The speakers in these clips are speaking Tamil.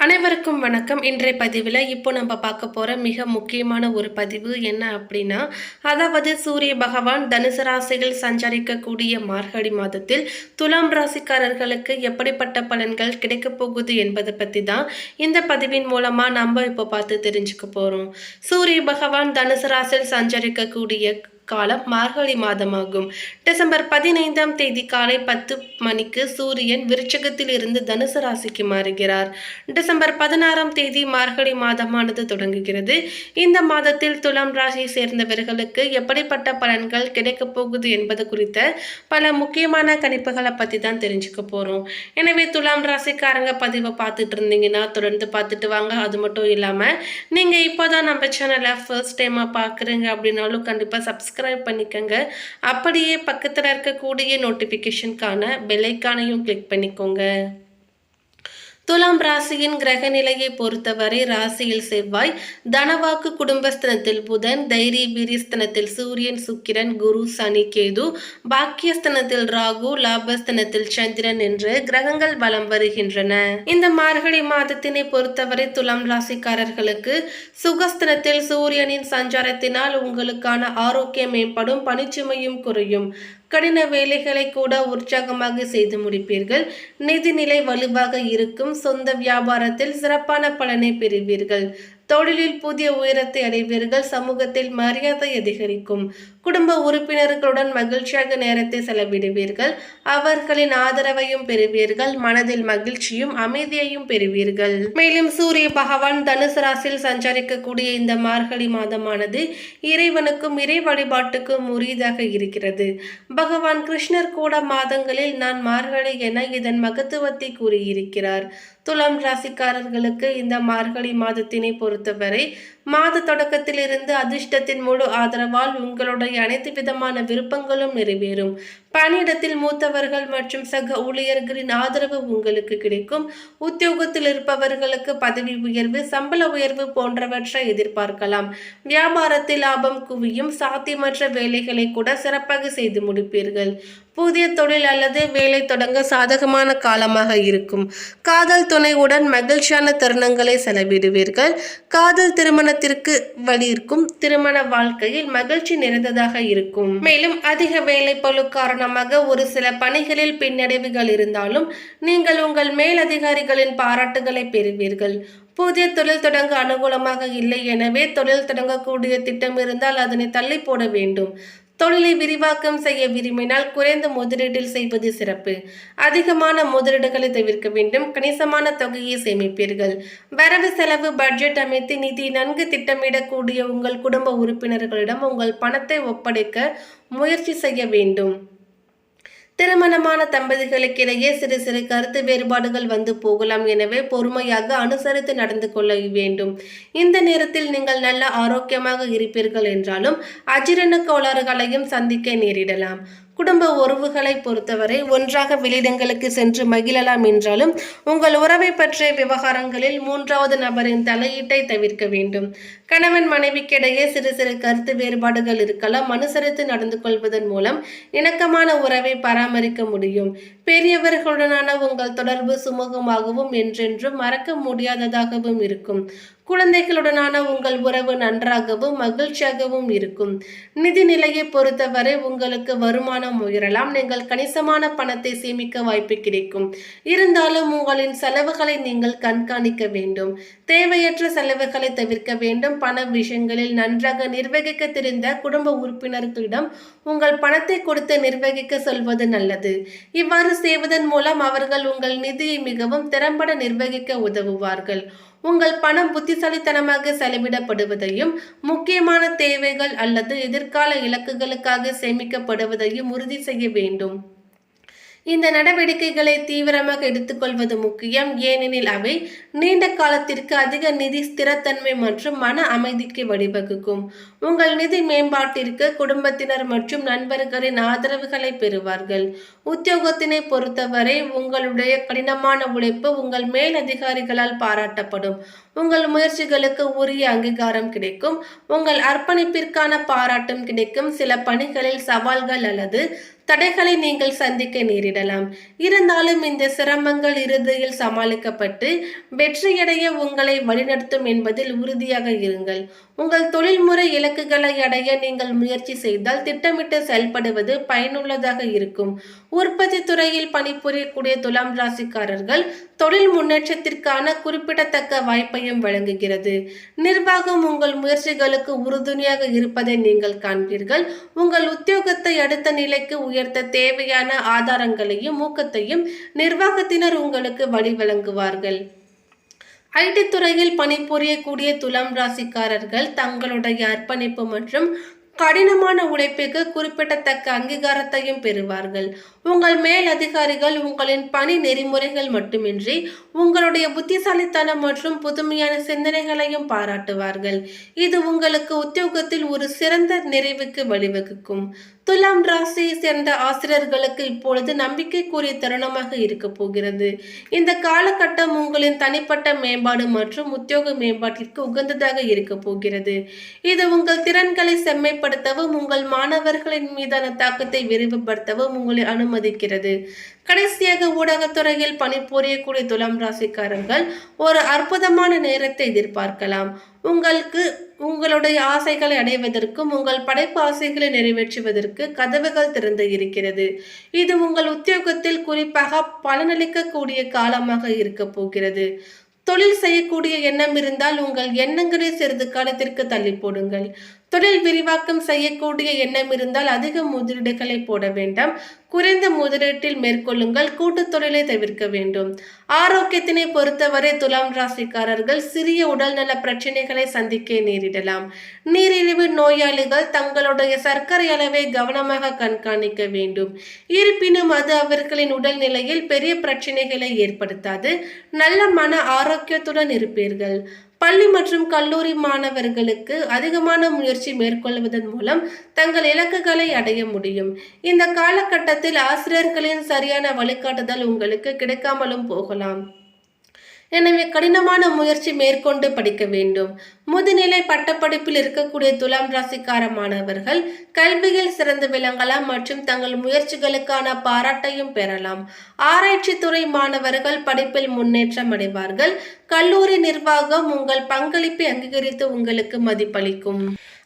அனைவருக்கும் வணக்கம். இன்றைய பதிவில் இப்போ நம்ம பார்க்க போகிற மிக முக்கியமான ஒரு பதிவு என்ன அப்படின்னா அதாவது சூரிய பகவான் தனுசு ராசியில் சஞ்சரிக்கக்கூடிய மார்கழி மாதத்தில் துலாம் ராசிக்காரர்களுக்கு எப்படிப்பட்ட பலன்கள் கிடைக்கப் போகுது என்பதை பற்றி தான் இந்த பதிவின் மூலமாக நம்ம இப்போ பார்த்து தெரிஞ்சுக்க போகிறோம் சூரிய பகவான் தனுசு ராசியில் சஞ்சரிக்கக்கூடிய காலம் மார்கழி மாதமாகும். டிசம்பர் பதினைந்தாம் தேதி காலை பத்து மணிக்கு சூரியன் விருச்சகத்தில் இருந்து தனுசு ராசிக்கு மாறுகிறார். டிசம்பர் பதினாறாம் தேதி மார்கழி மாதமானது தொடங்குகிறது. இந்த மாதத்தில் துலாம் ராசியை சேர்ந்தவர்களுக்கு எப்படிப்பட்ட பலன்கள் கிடைக்கப் போகுது என்பது குறித்த பல முக்கியமான கணிப்புகளை பற்றி தான் தெரிஞ்சுக்க போகிறோம் எனவே துலாம் ராசிக்காரங்க பதிவை பார்த்துட்டு இருந்தீங்கன்னா தொடர்ந்து பார்த்துட்டு வாங்க. அது மட்டும் இல்லாமல் நீங்கள் இப்போ தான் நம்ம சேனலை ஃபர்ஸ்ட் டைமாக பார்க்குறீங்க அப்படின்னாலும் கண்டிப்பாக சப்ஸ்கிரைப் பண்ணிக்கோங்க. அப்படியே பக்கத்தில் இருக்கக்கூடிய நோட்டிஃபிகேஷனுக்கான பெல்லைக்கானையும் கிளிக் பண்ணிக்கோங்க. துலாம் ராசியின் கிரக நிலையை பொறுத்தவரை ராசியில் செவ்வாய் தனவாக்கு குடும்பஸ்தனத்தில் புதன் தைரிய வீரியஸ்தனத்தில் சூரியன் சுக்கிரன் குரு சனி கேது பாக்கியஸ்தனத்தில் ராகு லாபஸ்தனத்தில் சந்திரன் என்று கிரகங்கள் வலம் வருகின்றன. இந்த மார்கழி மாதத்தினை பொறுத்தவரை துலாம் ராசிக்காரர்களுக்கு சுகஸ்தனத்தில் சூரியனின் சஞ்சாரத்தினால் உங்களுக்கான ஆரோக்கியம் மேம்படும் பணிச்சுமையும் குறையும். கடின வேலைகளை கூட உற்சாகமாக செய்து முடிப்பீர்கள். நிதிநிலை வலுவாக இருக்கும். சொந்த வியாபாரத்தில் சிறப்பான பலனை பெறுவீர்கள். தொழிலில் புதிய உயரத்தை அடைவீர்கள். சமூகத்தில் மரியாதை அதிகரிக்கும். குடும்ப உறுப்பினர்களுடன் மகிழ்ச்சியாக நேரத்தை செலவிடுவீர்கள். அவர்களின் ஆதரவையும் பெறுவீர்கள். மனதில் மகிழ்ச்சியும் அமைதியையும் பெறுவீர்கள். மேலும் சூரிய பகவான் தனுசு ராசியில் சஞ்சரிக்கக்கூடிய இந்த மார்கழி மாதமானது இறைவனுக்கும் இறை வழிபாட்டுக்கும் உரியதாக இருக்கிறது. பகவான் கிருஷ்ணர் கூட மாதங்களில் நான் மார்கழி என இதன் மகத்துவத்தை கூறியிருக்கிறார். துலாம் ராசிக்காரர்களுக்கு இந்த மார்கழி மாதத்தினை பொறுத்தவரை மாத தொடக்கத்திலிருந்து அதிர்ஷ்டத்தின் முழு ஆதரவால் உங்களுடைய அனைத்து விதமான விருப்பங்களும் நிறைவேறும். பணியிடத்தில் மூத்தவர்கள் மற்றும் சக ஊழியர்களின் ஆதரவு உங்களுக்கு கிடைக்கும். உத்தியோகத்தில் இருப்பவர்களுக்கு பதவி உயர்வு சம்பள உயர்வு போன்றவற்றை எதிர்பார்க்கலாம். வியாபாரத்தில் லாபம் குவியும். சாத்தியமற்ற வேலைகளை கூட சிறப்பாக செய்து முடிப்பீர்கள். புதிய தொழில் அல்லது வேலை தொடங்க சாதகமான காலமாக இருக்கும். காதல் துணையுடன் மகிழ்ச்சியான தருணங்களை செலவிடுவீர்கள். காதல் திருமணத்திற்கு வழியிருக்கும் திருமண வாழ்க்கையில் மகிழ்ச்சி நிறைந்ததாக இருக்கும். மேலும் அதிக வேலை பழு காரணமாக ஒரு சில பணிகளில் பின்னடைவுகள் இருந்தாலும் நீங்கள் உங்கள் மேலதிகாரிகளின் பாராட்டுகளை பெறுவீர்கள். புதிய தொழில் தொடங்க அனுகூலமாக இல்லை எனவே தொழில் தொடங்கக்கூடிய திட்டம் இருந்தால் அதனை தள்ளி போட வேண்டும். தொழிலை விரிவாக்கம் செய்ய விரும்பினால் குறைந்த முதலீட்டில் செய்வது சிறப்பு. அதிகமான முதலீடுகளை தவிர்க்க வேண்டும். கணிசமான தொகையை சேமிப்பீர்கள். வரவு செலவு பட்ஜெட் அமைத்து நிதி நன்கு திட்டமிடக்கூடிய உங்கள் குடும்ப உறுப்பினர்களிடம் உங்கள் பணத்தை ஒப்படைக்க முயற்சி செய்ய வேண்டும். திருமணமான தம்பதிகளுக்கிடையே சிறு சிறு கருத்து வேறுபாடுகள் வந்து போகலாம். எனவே பொறுமையாக அனுசரித்து நடந்து கொள்ள வேண்டும். இந்த நேரத்தில் நீங்கள் நல்ல ஆரோக்கியமாக இருப்பீர்கள் என்றாலும் அஜீரண கோளாறுகளையும் சந்திக்க நேரிடலாம். குடும்ப உறவுகளை பொறுத்தவரை ஒன்றாக வெளியிடங்களுக்கு சென்று மகிழலாம் என்றாலும் உங்கள் உறவை பற்றிய விவகாரங்களில் மூன்றாவது நபரின் தலையீட்டை தவிர்க்க வேண்டும். கணவன் மனைவிக்கிடையே சிறு சிறு கருத்து வேறுபாடுகள் இருக்கலாம். அனுசரித்து நடந்து கொள்வதன் மூலம் இணக்கமான உறவை பராமரிக்க முடியும். பெரியவர்களுடனான உங்கள் தொடர்பு சுமூகமாகவும் என்றென்றும் மறக்க முடியாததாகவும் இருக்கும். குழந்தைகளுடனான உங்கள் உறவு நன்றாகவும் மகிழ்ச்சியாகவும் இருக்கும். நிதி நிலையை பொறுத்தவரை உங்களுக்கு வருமானம் உயரலாம். நீங்கள் கணிசமான பணத்தை சேமிக்க வாய்ப்பு கிடைக்கும். இருந்தாலும் உங்களின் செலவுகளை நீங்கள் கண்காணிக்க வேண்டும். தேவையற்ற செலவுகளை தவிர்க்க வேண்டும். பண விஷயங்களில் நன்றாக நிர்வகிக்க தெரிந்த குடும்ப உறுப்பினர்களிடம் உங்கள் பணத்தை கொடுத்து நிர்வகிக்க சொல்வது நல்லது. இவ்வாறு செய்வதன் மூலம் அவர்கள் உங்கள் நிதியை மிகவும் திறம்பட நிர்வகிக்க உதவுவார்கள். உங்கள் பணம் புத்திசாலித்தனமாக செலவிடப்படுவதையும் முக்கியமான தேவைகள் அல்லது எதிர்கால இலக்குகளுக்காக சேமிக்கப்படுவதையும் உறுதி செய்ய வேண்டும். இந்த நடவடிக்கைகளை தீவிரமாக எடுத்துக்கொள்வது முக்கியம். ஏனெனில் அவை நீண்ட காலத்திற்கு அதிக நிதி ஸ்திரத்தன்மை மற்றும் மன அமைதிக்கு வழிவகுக்கும். உங்கள் நிதி மேம்பாட்டிற்கு குடும்பத்தினர் மற்றும் நண்பர்களின் ஆதரவுகளை பெறுவார்கள். உத்தியோகத்தினை பொறுத்தவரை உங்களுடைய கடினமான உழைப்பு உங்கள் மேல் அதிகாரிகளால் பாராட்டப்படும். உங்கள் முயற்சிகளுக்கு உரிய அங்கீகாரம் கிடைக்கும். உங்கள் அர்ப்பணிப்பிற்கான பாராட்டும் கிடைக்கும். சில பணிகளில் சவால்கள் அல்லது தடைகளை நீங்கள் சந்திக்க நேரிடலாம். இருந்தாலும் இந்த சிரமங்கள் இறுதியில் சமாளிக்கப்பட்டு வெற்றியடைய உங்களை வழிநடத்தும் என்பதில் உறுதியாக இருங்கள். உங்கள் தொழில்முறை இலக்குகளை அடைய நீங்கள் முயற்சி செய்தால் திட்டமிட்டு செயல்படுவது பயனுள்ளதாக இருக்கும். உற்பத்தி துறையில் பணிபுரியக்கூடிய துலாம் ராசிக்காரர்கள் தொழில் முன்னேற்றத்திற்கான குறிப்பிடத்தக்க வாய்ப்பையும் வழங்குகிறது. நிர்வாகம் உங்கள் முயற்சிகளுக்கு உறுதுணையாக இருப்பதை நீங்கள் காண்பீர்கள். உங்கள் உத்தியோகத்தை அடுத்த நிலைக்கு உயர்த்த தேவையான ஆதாரங்களையும் ஊக்கத்தையும் நிர்வாகத்தினர் உங்களுக்கு வழிவழங்குவார்கள். ஐடி துறையில் பணிபுரியக்கூடிய துலாம் ராசிக்காரர்கள் தங்களுடைய அர்ப்பணிப்பு மற்றும் கடினமான உழைப்புக்கு குறிப்பிடத்தக்க அங்கீகாரத்தையும் பெறுவார்கள். உங்கள் மேல் அதிகாரிகள் உங்களின் பணி நெறிமுறைகள் மட்டுமின்றி உங்களுடைய புத்திசாலித்தனம் மற்றும் புதுமையான சிந்தனைகளையும் பாராட்டுவார்கள். இது உங்களுக்கு உத்தியோகத்தில் ஒரு சிறந்த நிறைவுக்கு வழிவகுக்கும். துலாம் ராசியை சேர்ந்த ஆசிரியர்களுக்கு இப்பொழுது நம்பிக்கைக்குரிய தருணமாக இருக்க போகிறது. இந்த காலகட்டம் உங்களின் தனிப்பட்ட மேம்பாடு மற்றும் உத்தியோக மேம்பாட்டிற்கு உகந்ததாக இருக்க போகிறது. இது உங்கள் திறன்களை செம்மைப்படுத்தவும் உங்கள் மாணவர்களின் மீதான தாக்கத்தை விரிவுபடுத்தவும் உங்களை அனுமதிக்கிறது. கடைசியாக ஊடகத்துறையில் பணிபுரியக்கூடிய துலாம் ராசிக்காரர்கள் ஒரு அற்புதமான நேரத்தை எதிர்பார்க்கலாம். உங்களுக்கு உங்களுடைய ஆசைகளை அடைவதற்கும் உங்கள் படைப்பு ஆசைகளை நிறைவேற்றுவதற்கு கதவுகள் திறந்து இருக்கிறது. இது உங்கள் உத்தியோகத்தில் குறிப்பாக பலனளிக்கக்கூடிய காலமாக இருக்க போகிறது. தொழில் செய்யக்கூடிய எண்ணம் இருந்தால் உங்கள் எண்ணங்களை சிறிது காலத்திற்கு தள்ளி போடுங்கள். தொழில் விரிவாக்கம் செய்யக்கூடிய எண்ணம் இருந்தால் அதிக முதலீடுகளை போட வேண்டாம். குறைந்த முதலீட்டில் மேற்கொள்ளுங்கள். கூட்டு தொழிலை தவிர்க்க வேண்டும். ஆரோக்கியத்தினை பொறுத்தவரை துலாம் ராசிக்காரர்கள் சிறிய உடல்நல பிரச்சனைகளை சந்திக்க நேரிடலாம். நீரிழிவு நோயாளிகள் தங்களுடைய சர்க்கரை அளவை கவனமாக கண்காணிக்க வேண்டும். இருப்பினும் அது அவர்களின் உடல்நிலையில் பெரிய பிரச்சனைகளை ஏற்படுத்தாது. நல்ல மன ஆரோக்கியத்துடன் இருப்பீர்கள். பள்ளி மற்றும் கல்லூரி மாணவர்களுக்கு அதிகமான முயற்சி மேற்கொள்வதன் மூலம் தங்கள் இலக்குகளை அடைய முடியும். இந்த காலகட்டத்தில் ஆசிரியர்களின் சரியான வழிகாட்டுதல் உங்களுக்கு கிடைக்காமலும் போகலாம். எனவே கடினமான முயற்சி மேற்கொண்டு படிக்க வேண்டும். முதுநிலை பட்டப்படிப்பில் இருக்கக்கூடிய துலாம் ராசிக்கார மாணவர்கள் கல்வியில் சிறந்து விளங்கலாம் மற்றும் தங்கள் முயற்சிகளுக்கான பாராட்டையும் பெறலாம். ஆராய்ச்சி துறை மாணவர்கள் படிப்பில் முன்னேற்றம் அடைவார்கள். கல்லூரி நிர்வாகம் உங்கள் பங்களிப்பை அங்கீகரித்து உங்களுக்கு மதிப்பளிக்கும்.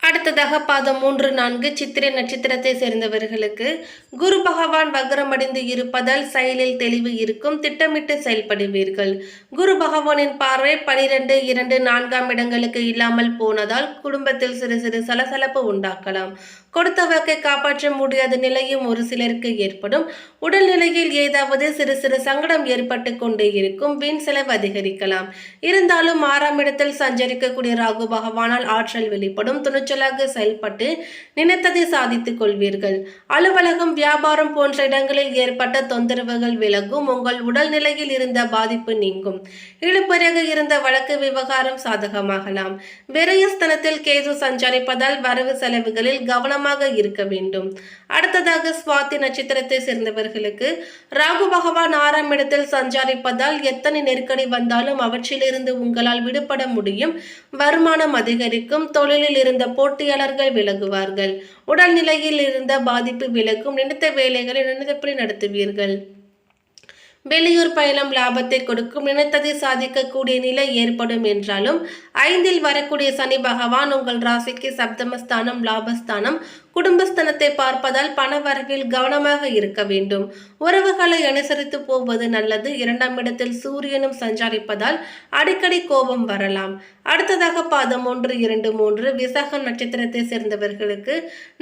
அடுத்ததாக பாதம் மூன்று நான்கு சித்திரை நட்சத்திரத்தை சேர்ந்தவர்களுக்கு குரு பகவான் வக்ரமடைந்து இருப்பதால் செயலில் தெளிவு இருக்கும் திட்டமிட்டு செயல்படுவீர்கள். குரு பகவானின் பார்வை பனிரெண்டு இரண்டு நான்காம் இடங்களுக்கு இல்லாமல் போனதால் குடும்பத்தில் சிறு சிறு சலசலப்பு உண்டாக்கலாம். கொடுத்த வாக்கை காப்பாற்ற முடியாத நிலையும் ஒரு சிலருக்கு ஏற்படும். உடல்நிலையில் ஏதாவது சிறு சிறு சங்கடம் ஏற்பட்டு கொண்டே இருக்கும். வீண் செலவு அதிகரிக்கலாம். இருந்தாலும் ஆறாம் இடத்தில் சஞ்சரிக்கக்கூடிய ராகு பகவானால் ஆற்றல் வெளிப்படும். துணிச்சலாக செயல்பட்டு நினைத்ததை சாதித்துக் கொள்வீர்கள். அலுவலகம் வியாபாரம் போன்ற இடங்களில் ஏற்பட்ட தொந்தரவுகள் விலகும். உங்கள் உடல்நிலையில் இருந்த பாதிப்பு நீங்கும். இழுப்பறையாக இருந்த வழக்கு விவகாரம் சாதகமாகலாம். விரயஸ்தனத்தில் கேது சஞ்சரிப்பதால் வரவு செலவுகளில் கவனம் கவனமாக இருக்க வேண்டும். அடுத்ததாக சுவாதி நட்சத்திரத்தை சேர்ந்தவர்களுக்கு ராகு பகவான் ஆறாம் இடத்தில் சஞ்சாரிப்பதால் எத்தனை நெருக்கடி வந்தாலும் அவற்றிலிருந்து உங்களால் விடுபட முடியும். வருமானம் அதிகரிக்கும். தொழிலில் இருந்த போட்டியாளர்கள் விலகுவார்கள். உடல்நிலையில் இருந்த பாதிப்பு விலகும். நினைத்த வேலைகளை நினைத்தபடி நடத்துவீர்கள். வெளியூர் பயணம் லாபத்தை கொடுக்கும் நினைத்ததை சாதிக்கக்கூடிய நிலை ஏற்படும் என்றாலும் ஐந்தில் வரக்கூடிய சனி பகவான் உங்கள் ராசிக்கு சப்தமஸ்தானம் லாபஸ்தானம் குடும்பஸ்தனத்தை பார்ப்பதால் பணவரவில் கவனமாக இருக்க வேண்டும். உறவுகளை அனுசரித்து போவது நல்லது. இரண்டாம் இடத்தில் சூரியனும் சஞ்சாரிப்பதால் அடிக்கடி கோபம் வரலாம். அடுத்ததாக பாதம் ஒன்று இரண்டு மூன்று விசாகம் நட்சத்திரத்தை சேர்ந்தவர்களுக்கு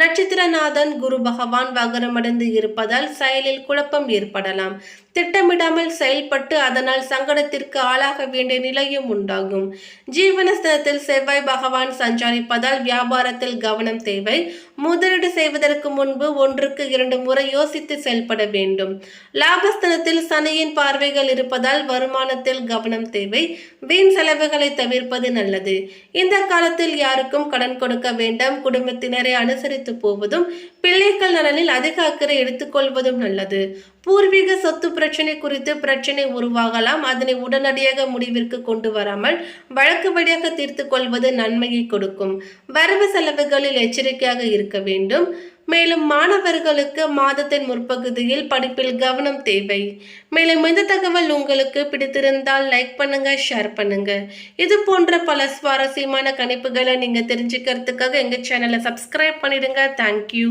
நட்சத்திரநாதன் குரு பகவான் வகரமடைந்து இருப்பதால் செயலில் குழப்பம் ஏற்படலாம். திட்டமிடாமல் செயல்பட்டு அதனால் சங்கடத்திற்கு ஆளாக வேண்டிய நிலையும் உண்டாகும். ஜீவனஸ்தனத்தில் செவ்வாய் பகவான் சஞ்சாரிப்பதால் வியாபாரத்தில் கவனம் தேவை. முதலீடு செய்வதற்கு முன்பு ஒன்றுக்கு இரண்டு முறை யோசித்து செயல்பட வேண்டும். லாபஸ்தனத்தில் சனியின் பார்வைகள் இருப்பதால் வருமானத்தில் கவனம் தேவை. வீண் செலவுகளை தவிர்ப்பது நல்லது. இந்த காலத்தில் யாருக்கும் கடன் கொடுக்க வேண்டாம். குடும்பத்தினரை அனுசரித்து போவதும் பிள்ளைகள் நலனில் அதிக அக்கறை எடுத்துக்கொள்வதும் நல்லது. பூர்வீக சொத்து பிரச்சனை குறித்து பிரச்சனை உருவாகலாம். அதனை உடனடியாக முடிவிற்கு கொண்டு வராமல் வழக்கு வழியாக தீர்த்து கொள்வது நன்மையை கொடுக்கும். வரவு செலவுகளில் எச்சரிக்கையாக இருக்க வேண்டும். மேலும் மாணவர்களுக்கு மாதத்தின் முற்பகுதியில் படிப்பில் கவனம் தேவை. மேலும் இந்த தகவல் உங்களுக்கு பிடித்திருந்தால் லைக் பண்ணுங்க ஷேர் பண்ணுங்க. இது போன்ற பல சுவாரஸ்யமான கணிப்புகளை நீங்க தெரிஞ்சுக்கிறதுக்காக எங்க சேனலை சப்ஸ்கிரைப் பண்ணிடுங்க. தேங்க்யூ